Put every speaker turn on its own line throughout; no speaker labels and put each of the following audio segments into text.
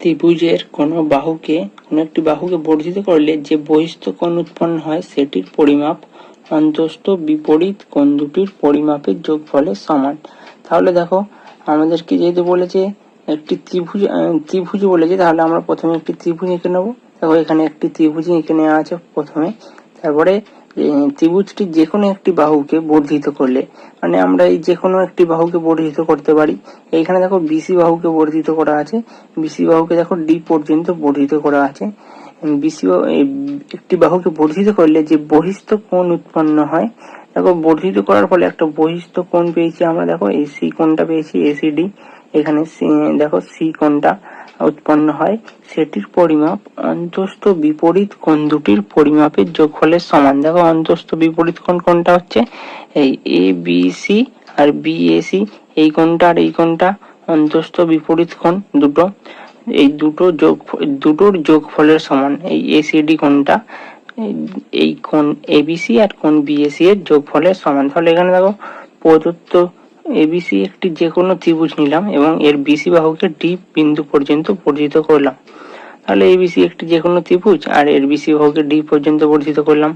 ত্রিভুজের কোনো বাহুকে, কোনো একটি বাহুকে বর্ধিত করলে যে বহিস্থ কোণ উৎপন্ন হয়, সেটির পরিমাপ অন্তস্থ বিপরীত কোণ দুটির পরিমাপের যোগফলের সমান। তাহলে দেখো আমাদেরকে যেহেতু বলেছে, একটি ত্রিভুজ ত্রিভুজ বলেছে, তাহলে আমরা প্রথমে একটি ত্রিভুজ এঁকে নেব। দেখো, এখানে একটি ত্রিভুজ এঁকে নেওয়া আছে প্রথমে। তারপরে ত্রিভুজটি যে কোনো একটি বাহুকে বর্ধিত করলে মানে আমরা এই যে কোনো একটি বাহুকে বর্ধিত করতে পারি। এইখানে দেখো বিসি বাহুকে বর্ধিত করা আছে বিসি বাহুকে দেখো ডি পর্যন্ত বর্ধিত করা আছে। বিসি একটি বাহুকে বর্ধিত করলে যে বহিস্থ কোণ উৎপন্ন হয়, দেখো বর্ধিত করার ফলে একটা বহিস্থ কোণ পেয়েছি আমরা, দেখো এসি কোণটা পেয়েছি এসিডি এখানে সি- দেখো সি কোণটা। উৎপন্ন হয়। সেটির পরিমাপ অন্তস্থ বিপরীত কোণ দুটির পরিমাপের যোগফলের সমান। দেখো, অন্তস্থ বিপরীত কোণ কোনটা হচ্ছে? এই এ বি সি আর বি এ সি এই কোণটা আর এই কোণটা অন্তস্থ বিপরীত কোণ দুটো। এই দুটো যোগ, দুটোর যোগফলের সমান। এই এসিডি কোণটা, এই- কোণ এবিসি আর কোণ বিএসি এর যোগফলের সমান। তাহলে এখানে দেখো, প্রদত্ত এবিসি একটি যে কোনো ত্রিভুজ নিলাম এবং এর বিসি বাহুকে ডি বিন্দু পর্যন্ত বর্ধিত করলাম। তাহলে এবিসি একটি যে কোনো ত্রিভুজ আর এর বিসি বাহুকে ডি পর্যন্ত বর্ধিত করলাম।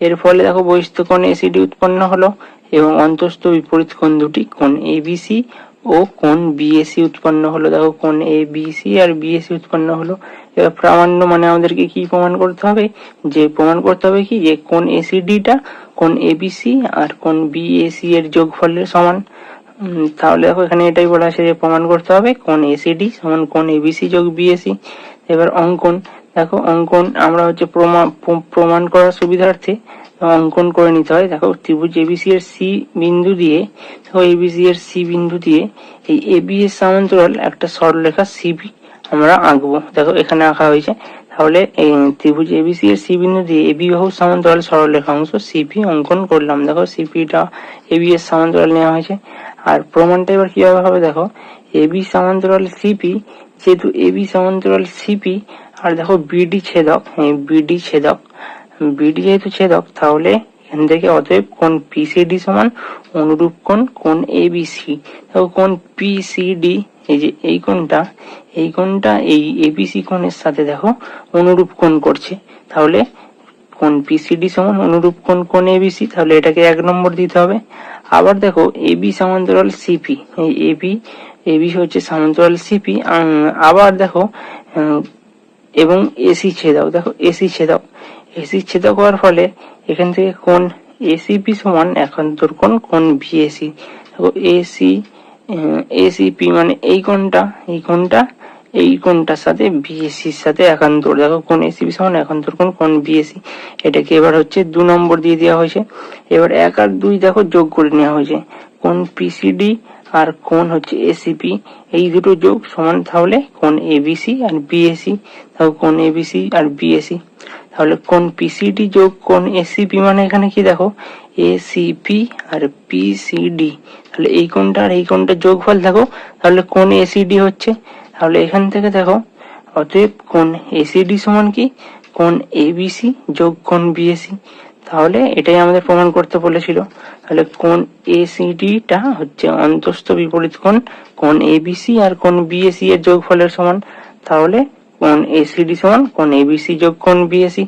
এর ফলে দেখো বহিস্থ কোণ এসিডি উৎপন্ন হলো এবং অন্তস্থ বিপরীত কোণ দুটি, কোণ এবিসি ও কোণ বিএসি উৎপন্ন হলো। দেখো কোণ এ বিসি আর বিএসি উৎপন্ন হলো। এবার প্রামাণ্য মানে আমাদেরকে কি প্রমাণ করতে হবে? যে প্রমাণ করতে হবে কি? যে কোণ এসিডিটা কোণ এবিসি আর কোণ বিএসি এর যোগফলের সমান। তাহলে দেখো, এখানে এটাই বলা আছে যে প্রমাণ করতে হবে কোন এসিডি সমান কোন এবিসি যোগ বিএসি এবার অঙ্কন, দেখো, অঙ্কন আমরা হচ্ছে প্রমাণ করার সুবিধার্থে অঙ্কন করে নিতে হয়। দেখো, ত্রিভুজ এবিসি এর সি বিন্দু দিয়ে, দেখো এবিসি এর সি বিন্দু দিয়ে এই এবি এর সমান্তরাল একটা সরলরেখা সিবি আমরা আঁকবো। দেখো, এখানে আঁকা হয়েছে। তাহলে এই ত্রিভুজ এবিসি এর সি বিন্দু দিয়ে এবি বাহু সমান্তরাল সরলরেখা অংশ সিপি অঙ্কন করলাম। দেখো সিপিটা এবি এর সমান্তরাল নেওয়া হয়েছে। আর প্রমাণটা এবার কীভাবে হবে দেখো? এবি সমান্তরাল সিপি যেহেতু এবি সমান্তরাল সিপি আর দেখো বিডি ছেদক বিডি ছেদক বিডি যেহেতু ছেদক, তাহলে এখান থেকে অতএব কোন পিসিডি সমান অনুরূপ কোণ কোণ এবিসি দেখো কোণ পিসিডি এই যে এই কোণটা এই কোণটা এই এবিসি কোণের সাথে দেখো অনুরূপ কোণ করছে। তাহলে কোণ পিসিডি সমান অনুরূপ কোণ কোণ এবিসি তাহলে এটাকে এক নম্বর দিতে হবে। আবার দেখো এবি সমান্তরাল সিপি এই এবি এবি হচ্ছে সমান্তরাল সিপি আবার দেখো এবং এসি ছেদক দেখো এসি ছেদক এসি ছেদক হওয়ার ফলে এখান থেকে কোণ এসিপি সমান একান্তর কোণ কোণ বিএসি দেখো এসি এসিপি মানে এই কোণটা এই কোণটা, এই কোণটার সাথে বিএসসির সাথে একান্তর। দেখো কোন এসিপি সমান একান্তর কোণ কোন বিএসসি এটাকে এবার হচ্ছে দু নম্বর দিয়ে দেওয়া হয়েছে। এবার এক আর দুই দেখো যোগ করে নেওয়া হয়েছে। কোন পিসিডি আর কোন হচ্ছে এসিপি এই দুটো যোগ সমান তাহলে কোন এবিসি আর বিএসি দেখো কোন এবিসি আর বিএসি তাহলে কোন পিসিডি যোগ কোণ এসিপি মানে এখানে কি দেখো? এসিপি আর পিসিডি তাহলে এই কোনটা আর এই কোণটা যোগফল দেখো? তাহলে কোন এসিডি হচ্ছে? তাহলে এখান থেকে দেখো, অতএব কোন এসিডি সমান কি? কোন এবিসি যোগ কোণ বিএসি তাহলে এটাই আমাদের প্রমাণ করতে বলেছিল। তাহলে কোন এসিডিটা হচ্ছে অন্তস্থ বিপরীত কোণ কোন এবিসি আর কোন বিএসি এর যোগফলের সমান। তাহলে কোন এসিডি সমান কোন এবিসি যোগ কোন বিএসি